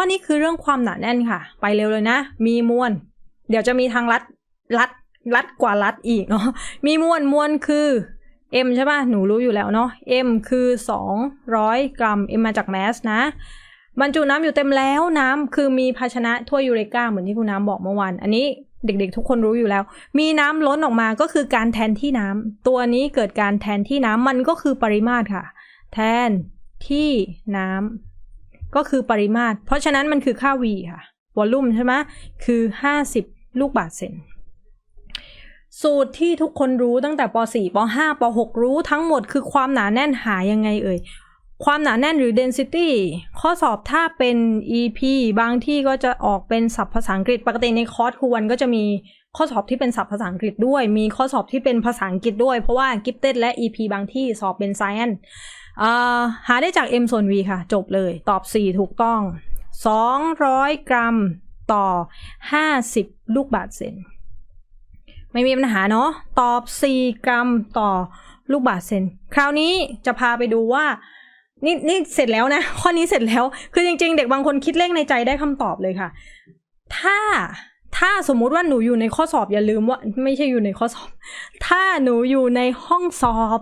ข้อนี้คือเรื่องความหนาแน่นค่ะ ไปเร็วเลยนะ มีมวล เดี๋ยวจะมีทางลัดลัดลัดกว่าลัดอีกเนาะ มีมวลมวลคือ m ใช่ป่ะ หนูรู้อยู่แล้วเนาะ m คือ 200 กรัม m มาจากแมสนะ บรรจุน้ำอยู่เต็มแล้วน้ำคือมีภาชนะถ้วยยูเรกาเหมือนที่คุณน้ำบอกเมื่อวาน อันนี้เด็กๆ ทุกคนรู้อยู่แล้ว มีน้ำล้นออกมาก็คือการแทนที่น้ำ ตัวนี้เกิดการแทนที่น้ำมันก็คือปริมาตรค่ะ แทนที่น้ำ ก็คือปริมาตร เพราะฉะนั้นมันคือค่า v ค่ะวอลลุ่มใช่ไหมคือ 50 ลูกบาทเซนสูตรที่ทุกคนรู้ตั้งแต่ป .4 ป .5 ป .6 รู้ทั้งหมดคือความหนาแน่นหายังไงเอ่ย ความหนาแน่นหรือ density ข้อสอบถ้าเป็น EP บางที่ก็จะออกเป็นศัพท์ภาษาอังกฤษ ปกติในคอร์สครูวันก็จะมีข้อสอบที่เป็นศัพท์ภาษาอังกฤษด้วย มีข้อสอบที่เป็นภาษาอังกฤษด้วย เพราะว่า Gifted และ EP บางที่สอบเป็น Science หาได้จาก m ส่วน v ค่ะ จบเลย ตอบ 4 ถูกต้อง 200 กรัมต่อ 50 ลูกบาศก์เซน ไม่มีปัญหาเนาะ ตอบ 4 กรัมต่อลูกบาศก์เซน คราวนี้จะพาไปดูว่า นี่นี่เสร็จแล้วนะ ข้อนี้เสร็จแล้ว คือจริง ๆ เด็กบางคนคิดเลขในใจได้คำตอบเลยค่ะ ถ้าถ้าสมมุติว่าหนูอยู่ในข้อสอบอย่าลืมว่า ไม่ใช่อยู่ในข้อสอบ ถ้าหนูอยู่ในห้องสอบ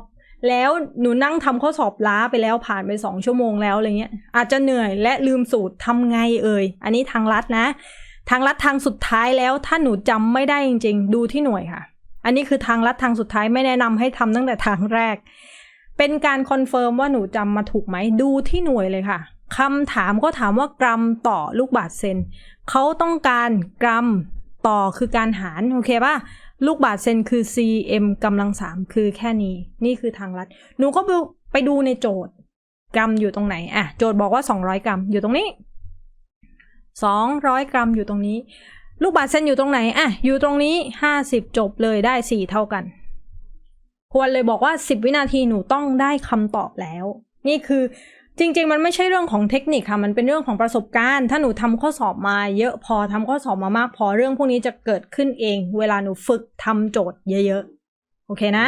แล้วหนูนั่งทำข้อสอบล้าไปแล้วผ่านไปสองชั่วโมงแล้วอะไรเงี้ย อาจจะเหนื่อยและลืมสูตรทำไงเอ่ยอันนี้ทางลัดนะ ทางลัดทางสุดท้ายแล้ว ถ้าหนูจำไม่ได้จริง ๆ ดูที่หน่วยค่ะ อันนี้คือทางลัดทางสุดท้ายไม่แนะนำให้ทำตั้งแต่ทางแรก เป็นการคอนเฟิร์มว่าหนูจำมาถูกไหมดูที่หน่วยเลยค่ะคำถามก็ถามว่ากรัมต่อลูกบาศก์เซนเขาต้องการกรัมต่อคือการหารโอเคป่ะลูกบาศก์เซนคือ cm กำลังสามคือแค่นี้ นี่คือทางลัด หนูก็ไปดูในโจทย์ กรัมอยู่ตรงไหนอะโจทย์บอกว่า 200 กรัมอยู่ตรงนี้ 200 กรัมอยู่ตรงนี้ ลูกบาศก์เซนอยู่ตรงไหนอะอยู่ตรงนี้ 50 จบเลยได้ 4 เท่ากัน ควรเลยบอกว่า 10 วินาทีหนูต้องได้คำตอบแล้ว นี่คือจริง ๆ มันไม่ใช่เรื่องของเทคนิคค่ะ มันเป็นเรื่องของประสบการณ์ ถ้าหนูทำข้อสอบมาเยอะพอทำข้อสอบมามากพอเรื่องพวกนี้จะเกิดขึ้นเอง เวลาหนูฝึกทำโจทย์เยอะๆ โอเคนะ